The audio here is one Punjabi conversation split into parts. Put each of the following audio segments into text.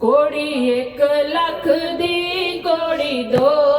ਕੋੜੀ 1 ਲੱਖ ਦੀ ਕੋੜੀ 2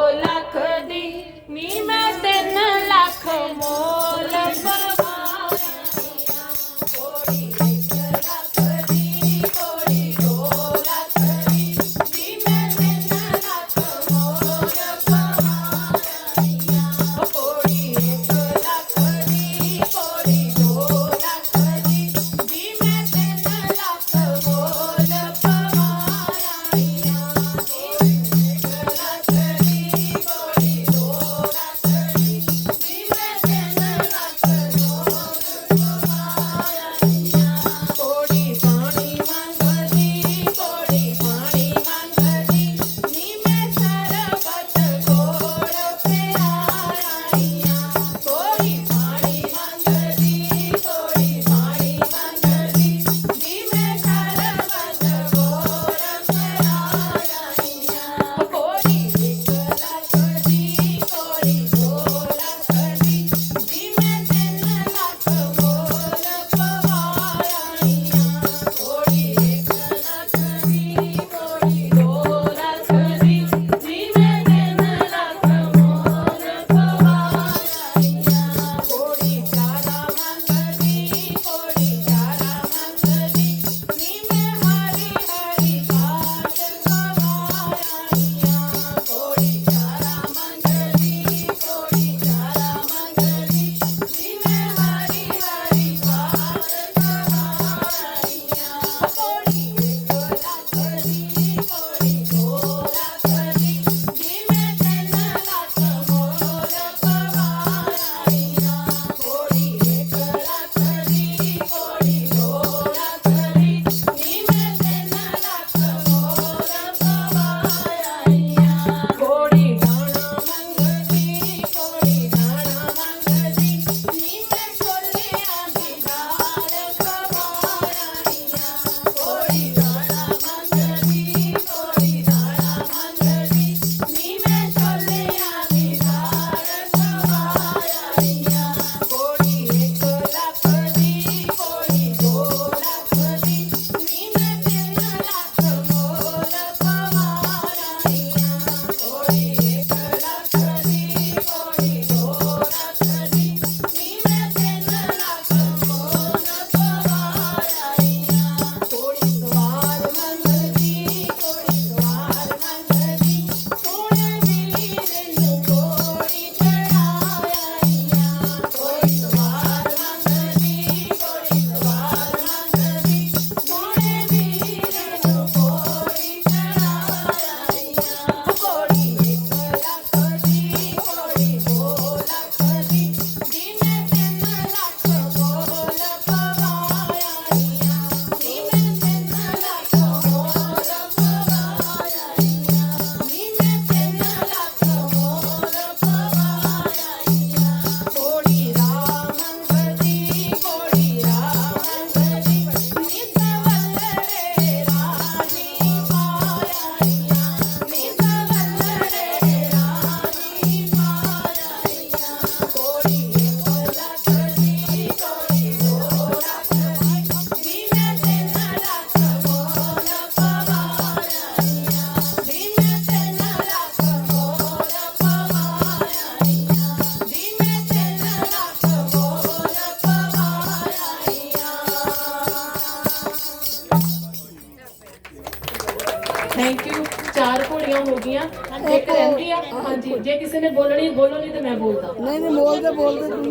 ਥੈਂਕ ਯੂ ਚਾਰ ਘੋੜੀਆਂ ਹੋ ਗਈਆਂ। ਇੱਕ ਰਹਿੰਦੀ ਆ। ਹਾਂਜੀ ਜੇ ਕਿਸੇ ਨੇ ਬੋਲਣੀ ਬੋਲੋ ਤੇ ਮੈਂ ਬੋਲਦਾ। ਨਹੀਂ ਨਹੀਂ ਬੋਲ ਦੇ ਬੋਲ ਦੇ ਤੂੰ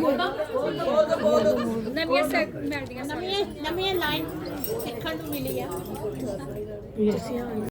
ਨਵੀਆਂ ਸੈਕ ਮਿਲਦੀਆਂ ਨਵੀਆਂ ਨਵੀਆਂ ਲਾਈਨ ਸਿੱਖਣ ਨੂੰ ਮਿਲੀ ਆ